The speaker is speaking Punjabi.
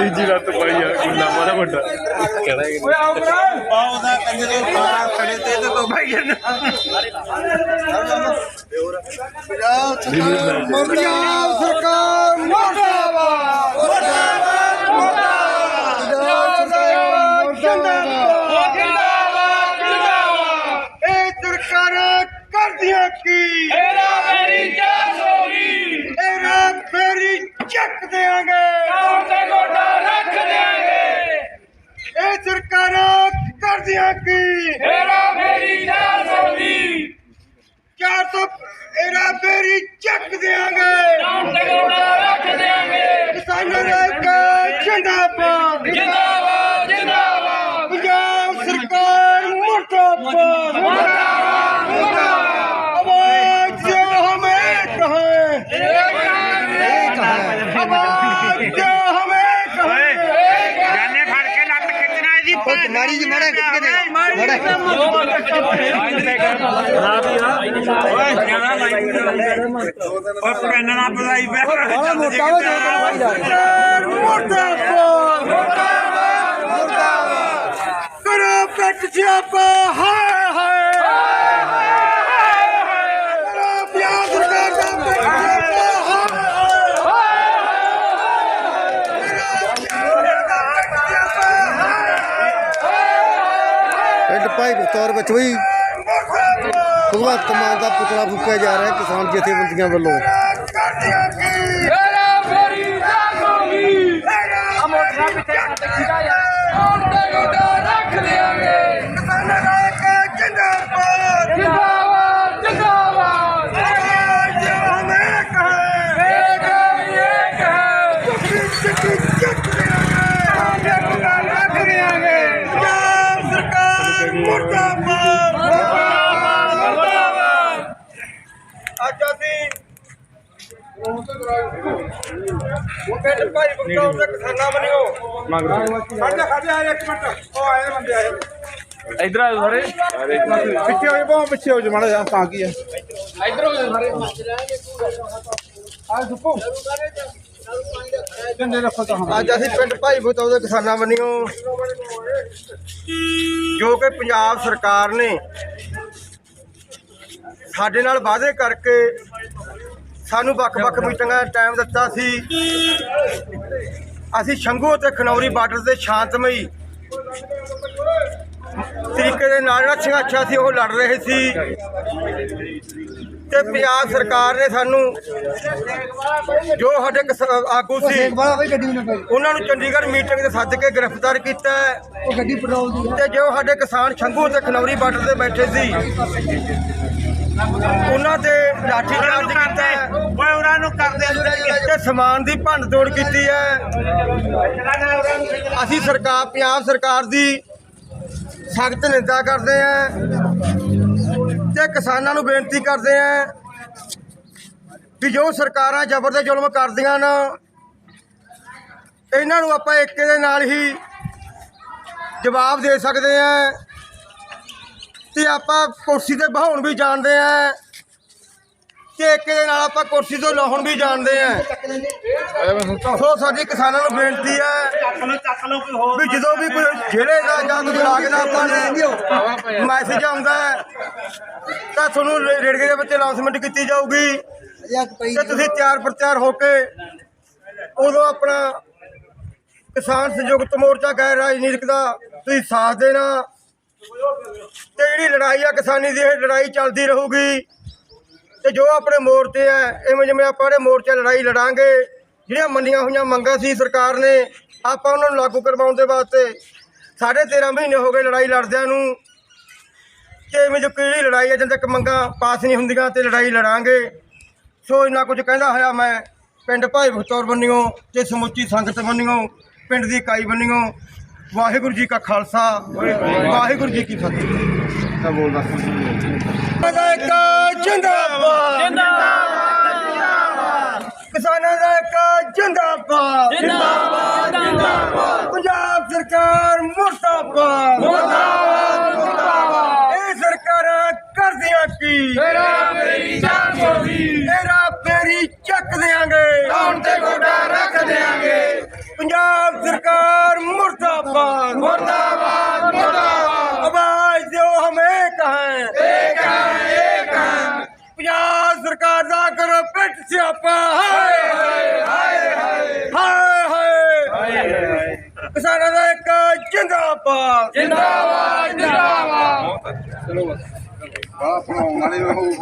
ਤੀਜੀ ਲੱਤ ਪਾਈ ਯਾਰ ਗੁੱਲਾ ਮਾਰਾ ਵੱਡਾ ਕਿਹੜਾ ਹੈ ਪਾਉਦਾ ਕੰਨੇ ਦੇ ਬਾਹਰ ਖੜੇ ਤੇ ਤੇ ਤੋਂ ਭਾਈ ਪੰਜਾਬ ਸਰਕਾਰ ਮੁਰਦਾਬਾਦ ਮੁਰਦਾਬਾਦ ਮੁਰਦਾਬਾਦ ਜਿੰਦਾਬਾਦ ਇਹ ਸਰਕਾਰਾਂ ਕਰਦੀਆਂ ਕੀ ਤੇਰਾ ਮੇਰੀ ਜਾਨ ਹੋਗੀ ਇਹਰਾ ਫੇਰੀ ਚੱਕ ਦੇਾਂਗੇ ਕੌਣ ਤੇ ਗੋਡਾ ਰੱਖ ਦਿਆਂਗੇ ਇਹ ਸਰਕਾਰਾਂ ਕਰਦੀਆਂ ਕੀ ਤੇਰਾ ਮੇਰੀ ਜਾਨ ਹੋਗੀ 400 ਇਹਰਾ ਫੇਰੀ ਚੱਕ ਦਿਆਂਗੇ। ਕਿਸਾਨਾਂ ਦਾ ਇੱਕ ਜਿੰਦਾਬਾਦ ਜਿੰਦਾਬਾਦ। ਨਾੜੀ ਜੀ ਮਾੜਾ ਕਿੱਥੇ ਦੇ ਮਾੜਾ ਉਹ ਪੈਨ ਨਾ ਬੁਲਾਈ ਬੈ ਬੜਾ ਮੋਟਾ ਹੋ ਜਾਂਦਾ ਮੋਟਾ ਮੋਟਾ ਮੋਟਾ ਕਰੋ ਪੱਟ ਜਿਹਾ ਤੌਰ ਵਿੱਚ ਵੀ ਭਗਵੰਤ ਮਾਨ ਦਾ ਪੁਤਲਾ ਫੂਕਿਆ ਜਾ ਰਿਹਾ ਕਿਸਾਨ ਜਥੇਬੰਦੀਆਂ ਵੱਲੋਂ। ਤੇਰਾ ਮੇਰੀ ਜਾਨ ਹੋਗੀ ਕੌਣ ਪਿੰਡ ਭਾਈ ਬਖਤੌਰ ਦੇ ਕਿਸਾਨਾਂ ਬਣਿਓ ਖੜ੍ਹ ਖੜ੍ਹ ਜਾ ਇੱਕ ਮਿੰਟ ਉਹ ਆਏ ਬੰਦੇ ਆਏ ਇਧਰ ਆ ਸਾਰੇ। ਪਿੱਛੇ ਹੋ ਜਾ ਬਹੁਤ ਪਿੱਛੇ ਹੋ ਜਾ ਮਾੜਾ ਜਾ ਤਾਂ ਕੀ ਹੈ। ਅੱਜ ਅਸੀਂ ਪਿੰਡ ਭਾਈ ਬਖਤੌਰ ਦੇ ਕਿਸਾਨਾਂ ਬਣਿਓ ਜੋ ਕਿ ਪੰਜਾਬ ਸਰਕਾਰ ਨੇ ਸਾਡੇ ਨਾਲ ਵਾਅਦੇ ਕਰਕੇ ਸਾਨੂੰ ਵੱਖ-ਵੱਖ ਮੀਟਿੰਗਾਂ ਦਾ ਟਾਈਮ ਦਿੱਤਾ ਸੀ। ਅਸੀਂ ਸ਼ੰਭੂ ਅਤੇ ਖਨੌਰੀ ਬਾਰਡਰ ਦੇ ਸ਼ਾਂਤਮਈ ਤਰੀਕੇ ਦੇ ਨਾਲ ਜਿਹੜਾ ਸੰਘਰਸ਼ ਸੀ ਉਹ ਲੜ ਰਹੇ ਸੀ। ਤੇ ਪੰਜਾਬ ਸਰਕਾਰ ਨੇ ਸਾਨੂੰ ਜੋ ਸਾਡੇ ਕਿਸ- ਆਗੂ ਸੀ ਉਹਨਾਂ ਨੂੰ ਚੰਡੀਗੜ੍ਹ ਮੀਟਿੰਗ ਤੇ ਸੱਦ ਕੇ ਗ੍ਰਿਫਤਾਰ ਕੀਤਾ। ਹੈ। ਤੇ ਜੋ ਸਾਡੇ ਕਿਸਾਨ ਸ਼ੰਭੂ ਤੇ ਖਨੌਰੀ ਬਾਰਡਰ ਤੇ ਬੈਠੇ ਸੀ ਉਹਨਾਂ ਤੇ ਲਾਠੀ ਚਾਰਜ ਕੀਤਾ ਹੈ ਓਏ ਉਹਨਾਂ ਨੂੰ ਕਰਦੇ ਅੰਦਰ ਤੇ ਸਮਾਨ ਦੀ ਭੰਡ ਤੋੜ ਕੀਤੀ ਹੈ। ਅਸੀਂ ਸਰਕਾਰ, ਪੰਜਾਬ ਸਰਕਾਰ ਦੀ ਸਖਤ ਨਿੰਦਾ ਕਰਦੇ ਹਾਂ ਤੇ ਕਿਸਾਨਾਂ ਨੂੰ ਬੇਨਤੀ ਕਰਦੇ ਹਾਂ ਕਿ ਜੋ ਸਰਕਾਰਾਂ ਜ਼ਬਰ ਤੇ ਜ਼ੁਲਮ ਕਰਦੀਆਂ ਨਾ ਇਹਨਾਂ ਨੂੰ ਆਪਾਂ ਏਕੇ ਦੇ ਨਾਲ ਹੀ ਜਵਾਬ ਦੇ ਸਕਦੇ ਹਾਂ ਤੇ ਆਪਾਂ ਕੁਰਸੀ ਤੇ ਬਹਾਉਣ ਵੀ ਜਾਣਦੇ ਹਾਂ। ਤੇ ਏਕੇ ਦੇ ਨਾਲ ਆਪਾਂ ਕੁਰਸੀ ਤੋਂ ਲਾਹੁਣ ਵੀ ਜਾਣਦੇ ਹਾਂ ਸੋ ਸਾਡੀ ਕਿਸਾਨਾਂ ਨੂੰ ਬੇਨਤੀ ਹੈ ਚੱਕ ਲੋ ਚੱਕ ਲੋ ਕੋਈ ਹੋਰ ਵੀ ਜਦੋਂ ਵੀ ਕੋਈ ਜਿਹੜੇ ਦਾ ਜਾਂ ਕੋਈ ਲਾਗ ਦਾ ਆਪਾਂ ਨੇ ਮੈਸੇਜ ਆਉਂਦਾ ਹੈ ਤਾਂ ਤੁਹਾਨੂੰ ਰੇ- ਰੇਡੀਓ ਦੇ ਵਿੱਚ ਅਨਾਉਂਸਮੈਂਟ ਕੀਤੀ ਜਾਊਗੀ। ਤੇ ਤੁਸੀਂ ਤਿਆਰ ਪ੍ਰਤਿਆਰ ਹੋ ਕੇ ਉਦੋਂ ਆਪਣਾ ਕਿਸਾਨ ਸੰਯੁਕਤ ਮੋਰਚਾ ਗੈਰ ਰਾਜਨੀਤਿਕ ਦਾ ਤੁਸੀਂ ਸਾਥ ਦੇਣਾ। ਤੇ ਜਿਹੜੀ ਲੜਾਈ ਆ ਕਿਸਾਨੀ ਦੀ ਇਹ ਲੜਾਈ ਚੱਲਦੀ ਰਹੂਗੀ। ਤੇ ਜੋ ਆਪਣੇ ਮੋਰਚੇ ਆ ਇਵੇਂ ਜਿਵੇਂ ਆਪਾਂ ਜਿਹੜੇ ਮੋਰਚੇ ਲੜਾਈ ਲੜਾਂਗੇ ਜਿਹੜੀਆਂ ਮੰਨੀਆਂ ਹੋਈਆਂ ਮੰਗਾਂ ਸੀ ਸਰਕਾਰ ਨੇ ਆਪਾਂ ਉਹਨਾਂ ਨੂੰ ਲਾਗੂ ਕਰਵਾਉਣ ਦੇ ਵਾਸਤੇ ਸਾਢੇ 13 ਮਹੀਨੇ ਹੋ ਗਏ ਲੜਾਈ ਲੜਦਿਆਂ ਨੂੰ ਤੇ ਇਵੇਂ ਜੋ ਕਿਹੜੀ ਲੜਾਈ ਹੈ ਜਦ ਤੱਕ ਮੰਗਾਂ ਪਾਸ ਨਹੀਂ ਹੁੰਦੀਆਂ ਤੇ ਲੜਾਈ ਲੜਾਂਗੇ। ਸੋ ਇੰਨਾ ਕੁਝ ਕਹਿੰਦਾ ਹੋਇਆ ਮੈਂ ਪਿੰਡ ਭਾਈ ਬਖਤੌਰ ਬੰਨਿਓ ਤੇ ਸਮੁੱਚੀ ਸੰਗਤ ਬੰਨਿਓ ਪਿੰਡ ਦੀ ਇਕਾਈ ਬੰਨਿਓ। ਵਾਹਿਗੁਰੂ ਜੀ ਕਾ ਖਾਲਸਾ ਵਾਹਿਗੁਰੂ ਜੀ ਕੀ ਫਤਿਹ। ਜਿੰਦਾਬਾਦ। ਜਿੰਦਾਬਾਦ। ਕਿਸਾਨਾਂ ਦਾ ਇੱਕ ਜਿੰਦਾਬਾਦ। ਜਿੰਦਾਬਾਦ ਜਿੰਦਾਬਾਦ। ਪੰਜਾਬ ਸਰਕਾਰ ਮੁਰਦਾਬਾਦ। ਮੁਰਦਾਬਾਦ ਮੁਰਦਾਬਾਦ। ਇਹ ਸਰਕਾਰਾਂ ਕਰਦੀਆਂ ਕੀ? ਤੇਰਾ ਮੇਰੀ ਜਾਨ ਸੋਦੀ ਤੇਰਾ ਮੇਰੀ ਚੱਕ ਦੇਾਂਗੇ ਕੌਣ ਤੇ ਗੋਡਾ ਰੱਖ ਦੇਾਂਗੇ ਪੰਜਾਬ ਸਰਕਾਰ ਮੁਰਦਾਬਾਦ। ਮੁਰਦਾਬਾਦ। ਕਿਸਾਨਾਂ ਦਾ ਇੱਕ ਜਿੰਦਾਬਾਦ। ਜਿੰਦਾਬਾਦ ਜਿੰਦਾਬਾਦ। ਚਲੋ ਬਸ। ਆਪਣਾ ਉਹਨਾਂ ਨੇ ਉਹ